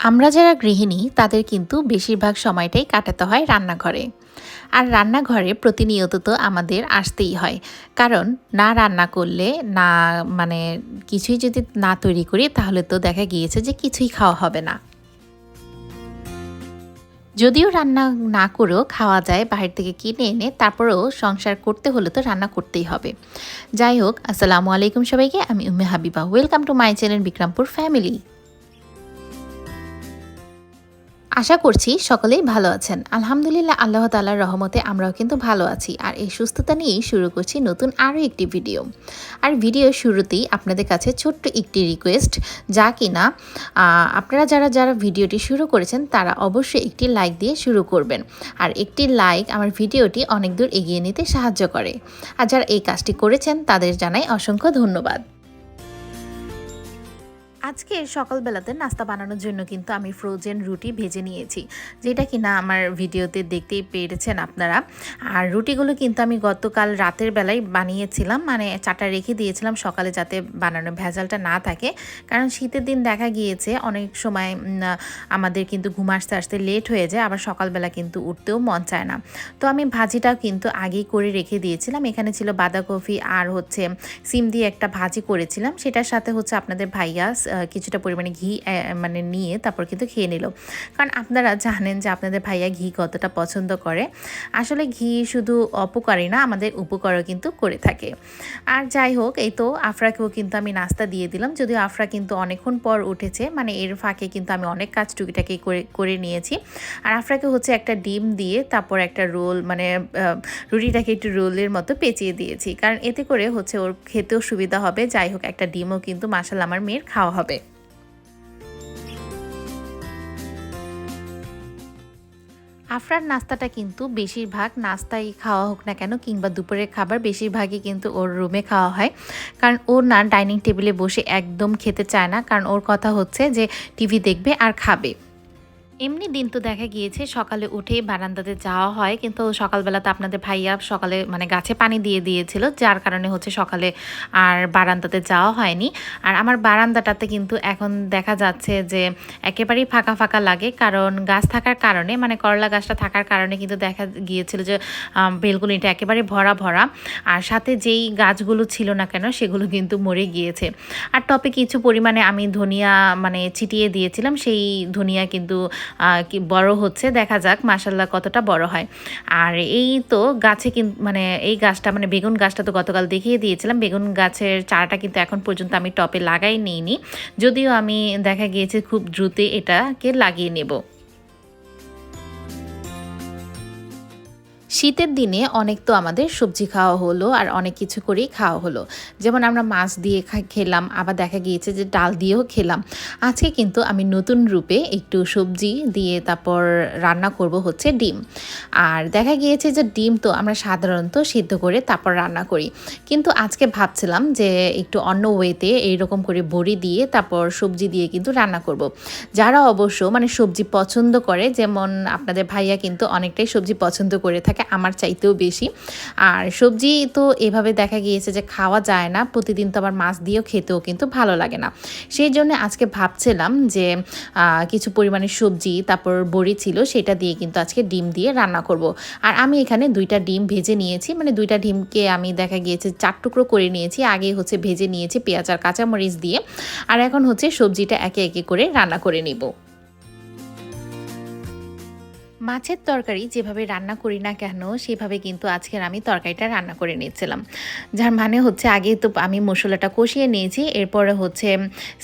আমরা যারা গৃহিণী, তাদের কিন্তু বেশিরভাগ সময়টাই কাটাতে হয় রান্নাঘরে। আর রান্নাঘরে প্রতিনিয়ত তো আমাদের আসতেই হয়। কারণ না রান্না করলে, না মানে কিছুই যদি না তৈরি করি, তাহলে তো দেখা গিয়েছে যে কিছুই খাওয়া হবে না। যদিও রান্না না করেও খাওয়া যায় বাহির থেকে কিনে এনে, তারপরেও সংসার করতে হলে তো রান্না করতেই হবে। যাই হোক, আসসালামু আলাইকুম সবাইকে, আমি Umme Habiba. Welcome to my channel Bikrampur family আশা করছি সকলেই ভালো আছেন। আলহামদুলিল্লাহ, আল্লাহ তালার রহমতে আমরাও কিন্তু ভালো আছি। আর এই সুস্থতা নিয়েই শুরু করছি নতুন আরও একটি ভিডিও। আর ভিডিও শুরুতেই আপনাদের কাছে ছোট্ট একটি রিকোয়েস্ট যা কিনা আপনারা যারা যারা ভিডিওটি শুরু করেছেন, তারা অবশ্যই একটি লাইক দিয়ে শুরু করবেন। আর একটি লাইক আমার ভিডিওটি অনেক দূর এগিয়ে নিতে সাহায্য করে। আর যারা এই কাজটি করেছেন, তাদের জানাই অসংখ্য ধন্যবাদ। আজকে সকালবেলাতে নাস্তা বানানোর জন্য কিন্তু আমি ফ্রোজেন রুটি ভেজে নিয়েছি, যেটা কিনা আমার ভিডিওতে দেখতেই পেরেছেন আপনারা। আর রুটিগুলো কিন্তু আমি গতকাল রাতের বেলায় বানিয়েছিলাম মানে চাটা রেখে দিয়েছিলাম সকালে যাতে বানানো ভেজালটা না থাকে। কারণ শীতের দিন দেখা গিয়েছে, অনেক সময় আমাদের কিন্তু ঘুম আসতে আসতে লেট হয়ে যায়, আবার সকালবেলা কিন্তু উঠতেও মন চায় না। তো আমি ভাজিটাও কিন্তু আগেই করে রেখে দিয়েছিলাম। এখানে ছিল বাঁধাকপি আর হচ্ছে সিম দিয়ে একটা ভাজি করেছিলাম। সেটার সাথে হচ্ছে আপনাদের ভাইয়া কিছুটা পরিমাণে ঘি মানে নিয়ে তারপর কিন্তু খেয়ে নিল। কারণ আপনারা জানেন যে আপনাদের ভাইয়া ঘি কতটা পছন্দ করে। আসলে ঘি শুধু অপকারী না, আমাদের উপকারও কিন্তু করে থাকে। আর যাই হোক, এই তো আফরাকেও কিন্তু আমি নাস্তা দিয়ে দিলাম। যদিও আফরা কিন্তু অনেকক্ষণ পর উঠেছে মানে এর ফাঁকে কিন্তু আমি অনেক কাজ টুকিটাকি করে করে নিয়েছি। আর আফরাকে হচ্ছে একটা ডিম দিয়ে তারপর একটা রোল মানে রুটিটাকে একটু রোলের মতো পেঁচিয়ে দিয়েছি। কারণ এতে করে হচ্ছে ওর খেতেও সুবিধা হবে। যাই হোক, একটা ডিমও কিন্তু মাসাল আমার মেয়ের খাওয়া হবে। আফরার নাস্তাটা কিন্তু বেশিরভাগ নাস্তাই খাওয়া হোক না কেন কিংবা দুপুরের খাবার বেশিরভাগই কিন্তু ওর রুমে খাওয়া হয়। কারণ ওর না ডাইনিং টেবিলে বসে একদম খেতে চায় না। কারণ ওর কথা হচ্ছে যে টিভি দেখবে আর খাবে। এমনি দিন তো দেখা গিয়েছে, সকালে উঠেই বারান্দাতে যাওয়া হয়, কিন্তু সকালবেলাতে আপনাদের ভাইয়া সকালে মানে গাছে পানি দিয়ে দিয়েছিল, যার কারণে হচ্ছে সকালে আর বারান্দাতে যাওয়া হয়নি। আর আমার বারান্দাটাতে কিন্তু এখন দেখা যাচ্ছে যে একেবারেই ফাঁকা ফাঁকা লাগে, কারণ গাছ থাকার কারণে মানে করলা গাছটা থাকার কারণে কিন্তু দেখা গিয়েছিল যে বেলগুলিটা একেবারে ভরা ভরা, আর সাথে যেই গাছগুলো ছিল না কেন, সেগুলো কিন্তু মরে গিয়েছে। আর টপে কিছু পরিমাণে আমি ধনিয়া মানে ছিটিয়ে দিয়েছিলাম, সেই ধনিয়া কিন্তু বড় হচ্ছে, দেখা যাক মাসাল্লাহ কতটা বড় হয়। আর এই তো গাছে কিন্তু মানে এই গাছটা মানে বেগুন গাছটা তো গতকাল দেখিয়ে দিয়েছিলাম। বেগুন গাছের চারাটা কিন্তু এখন পর্যন্ত আমি টপে লাগাই নিইনি। যদিও আমি দেখা গিয়েছে খুব দ্রুত এটাকে লাগিয়ে নেব। শীতের দিনে অনেক তো আমাদের সবজি খাওয়া হলো আর অনেক কিছু করেই খাওয়া হলো। যেমন আমরা মাছ দিয়ে খেলাম, আবার দেখা গিয়েছে যে ডাল দিয়েও খেলাম। আজকে কিন্তু আমি নতুন রূপে একটু সবজি দিয়ে তারপর রান্না করব হচ্ছে ডিম। আর দেখা গিয়েছে যে ডিম তো আমরা সাধারণত সিদ্ধ করে তারপর রান্না করি। কিন্তু আজকে ভাবছিলাম যে একটু অন্য ওয়েতে এইরকম করে বড়ি দিয়ে তারপর সবজি দিয়ে কিন্তু রান্না করব। যারা অবশ্য মানে সবজি পছন্দ করে, যেমন আপনাদের ভাইয়া কিন্তু অনেকটাই সবজি পছন্দ করে থাকে থাকে আমার চাইতেও বেশি। আর সবজি তো এভাবে দেখা গিয়েছে যে খাওয়া যায় না, প্রতিদিন তো আবার মাছ দিয়েও খেতেও কিন্তু ভালো লাগে না। সেই জন্য আজকে ভাবছিলাম যে কিছু পরিমাণে সবজি, তারপর বড়ি ছিল সেটা দিয়ে কিন্তু আজকে ডিম দিয়ে রান্না করব। আর আমি এখানে দুইটা ডিম ভেজে নিয়েছি মানে দুইটা ডিমকে আমি দেখা গিয়েছে চার টুকরো করে নিয়েছি আগে হচ্ছে ভেজে নিয়েছি পেঁয়াজ আর কাঁচামরিচ দিয়ে। আর এখন হচ্ছে সবজিটা একে একে করে রান্না করে নিব। মাছের তরকারি যেভাবে রান্না করি না কেন, সেভাবে কিন্তু আজকের আমি তরকারিটা রান্না করে নিয়েছিলাম। যার মানে হচ্ছে আগে তো আমি মশলাটা কষিয়ে নিয়েছি, এরপরে হচ্ছে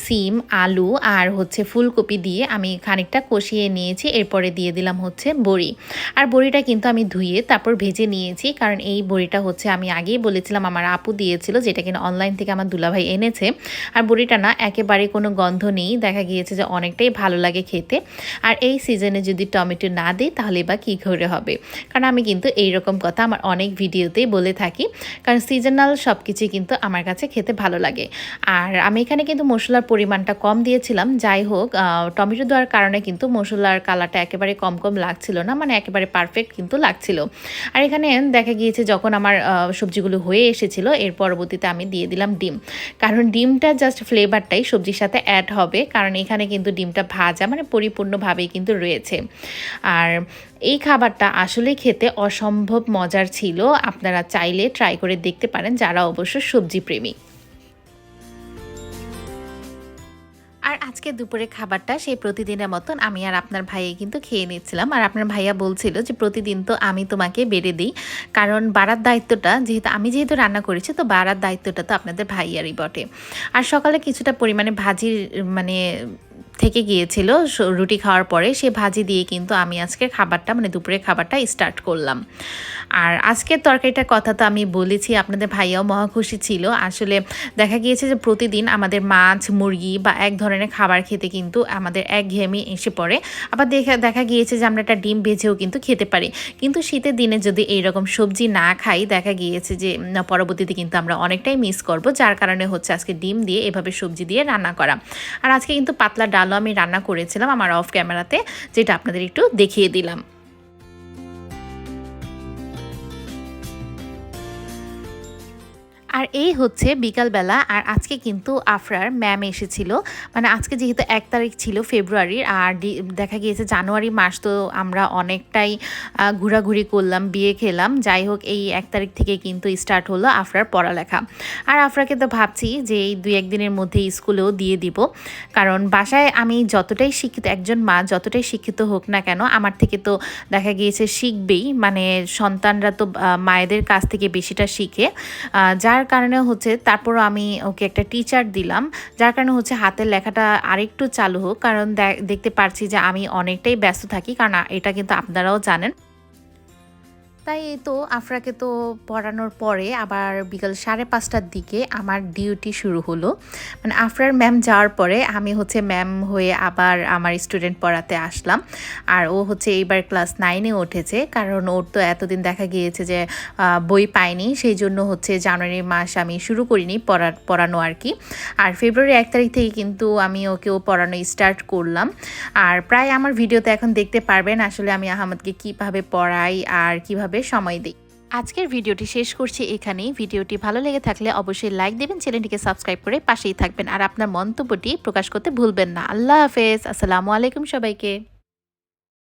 সিম, আলু আর হচ্ছে ফুলকপি দিয়ে আমি খানিকটা কষিয়ে নিয়েছি, এরপরে দিয়ে দিলাম হচ্ছে বড়ি। আর বড়িটা কিন্তু আমি ধুয়ে তারপর ভেজে নিয়েছি, কারণ এই বড়িটা হচ্ছে আমি আগেই বলেছিলাম, আমার আপু দিয়েছিল, যেটা কিনা অনলাইন থেকে আমার দুলাভাই এনেছে। আর বড়িটা না, একেবারে কোনো গন্ধ নেই, দেখা গিয়েছে যে অনেকটাই ভালো লাগে খেতে। আর এই সিজনে যদি টমেটো না দিই তাহলে বা কী করে হবে? কারণ আমি কিন্তু এই রকম কথা আমার অনেক ভিডিওতেই বলে থাকি। কারণ সিজনাল সব কিছুই কিন্তু আমার কাছে খেতে ভালো লাগে। আর আমি এখানে কিন্তু মশলার পরিমাণটা কম দিয়েছিলাম। যাই হোক টমেটো দেওয়ার কারণে কিন্তু মশলার কালারটা একেবারে কম কম লাগছিল না মানে একেবারে পারফেক্ট কিন্তু লাগছিল। আর এখানে দেখা গিয়েছে যখন আমার সবজিগুলো হয়ে এসেছিল, এর পরবর্তীতে আমি দিয়ে দিলাম ডিম। কারণ ডিমটা জাস্ট ফ্লেভারটাই সবজির সাথে অ্যাড হবে, কারণ এখানে কিন্তু ডিমটা ভাজা মানে পরিপূর্ণভাবেই কিন্তু রয়েছে। আর এই খাবারটা আসলে খেতে অসম্ভব মজার ছিল। আপনারা চাইলে ট্রাই করে দেখতে পারেন যারা অবশ্য সবজি প্রেমী আর আজকে দুপুরে খাবারটা সেই প্রতিদিনের মতন আমি আর আপনার ভাইয়ে কিন্তু খেয়ে নিচ্ছিলাম। আর আপনার ভাইয়া বলছিল যে, প্রতিদিন তো আমি তোমাকে বেড়ে দিই। কারণ বাড়ার দায়িত্বটা যেহেতু, আমি যেহেতু রান্না করেছি, তো বাড়ার দায়িত্বটা তো আপনাদের ভাইয়ারই বটে। আর সকালে কিছুটা পরিমাণে ভাজির মানে থেকে গিয়েছিল রুটি খাওয়ার পরে সে ভাজি দিয়ে কিন্তু আমি আজকে খাবারটা মানে দুপুরের খাবারটা স্টার্ট করলাম। আর আজকের তরকারিটার কথা তো আমি বলেছি, আপনাদের ভাইয়াও মহা খুশি ছিল। আসলে দেখা গিয়েছে যে প্রতিদিন আমাদের মাছ, মুরগি বা এক ধরনের খাবার খেতে কিন্তু আমাদের এক ঘেয়েমি এসে পড়ে। আবার দেখা দেখা গিয়েছে যে আমরা একটা ডিম ভেজেও কিন্তু খেতে পারি। কিন্তু শীতের দিনে যদি এইরকম সবজি না খাই, দেখা গিয়েছে যে পরবর্তীতে কিন্তু আমরা অনেকটাই মিস করব। যার কারণে হচ্ছে আজকে ডিম দিয়ে এভাবে সবজি দিয়ে রান্না করা। আর আজকে কিন্তু পাতলা ডালও আমি রান্না করেছিলাম আমার অফ ক্যামেরাতে যেটা আপনাদের একটু দেখিয়ে দিলাম। আর এই হচ্ছে বিকালবেলা আর আজকে কিন্তু আফরার ম্যাম এসেছিল। মানে আজকে যেহেতু এক তারিখ ছিল ফেব্রুয়ারির আর দেখা গিয়েছে জানুয়ারি মাস তো আমরা অনেকটাই ঘোরাঘুরি করলাম বিয়ে খেলাম। যাই হোক এই এক তারিখ থেকে কিন্তু স্টার্ট হলো আফরার পড়ালেখা। আর আফরাকে তো ভাবছি যে এই দুই একদিনের মধ্যে স্কুলেও দিয়ে দিব। কারণ বাসায় আমি যতটাই শিক্ষিত একজন মা যতটাই শিক্ষিত হোক না কেন আমার থেকে তো দেখা গিয়েছে শিখবেই। মানে সন্তানরা তো মায়েদের কাছ থেকে বেশিটা শিখে। আহ, যার কারণে হচ্ছে তারপর আমি ওকে একটা টিচার দিলাম, যার কারণে হচ্ছে হাতের লেখাটা আরেকটু চালু হোক। কারণ দেখতে পারছি যে আমি অনেকটাই ব্যস্ত থাকি, কারণ এটা কিন্তু আপনারাও জানেন। তাই এই তো আফরাকে তো পড়ানোর পরে আবার বিকাল সাড়ে পাঁচটার দিকে আমার ডিউটি শুরু হলো। মানে আফরার ম্যাম যাওয়ার পরে আমি হচ্ছে ম্যাম হয়ে আবার আমার স্টুডেন্ট পড়াতে আসলাম। আর ও হচ্ছে এইবার ক্লাস নাইনে উঠেছে, কারণ ওর তো এতদিন দেখা গিয়েছে যে বই পাইনি সেই জন্য হচ্ছে জানুয়ারি মাস আমি শুরু করিনি পড়া, পড়ানো আর কি। আর ফেব্রুয়ারি এক তারিখ থেকে কিন্তু আমি ওকেও পড়ানো স্টার্ট করলাম। আর প্রায় আমার ভিডিওতে এখন দেখতে পারবেন আসলে আমি আহমদকে কীভাবে পড়াই আর কীভাবে সময় দিই। আজকের ভিডিওটি শেষ করছি এখানেই। ভিডিওটি ভালো লেগে থাকলে অবশ্যই লাইক দেবেন, চ্যানেলটিকে সাবস্ক্রাইব করে পাশেই থাকবেন। আর আপনার মন্তব্যটি প্রকাশ করতে ভুলবেন না। আল্লাহ হাফেজ। আসসালামু আলাইকুম সবাইকে।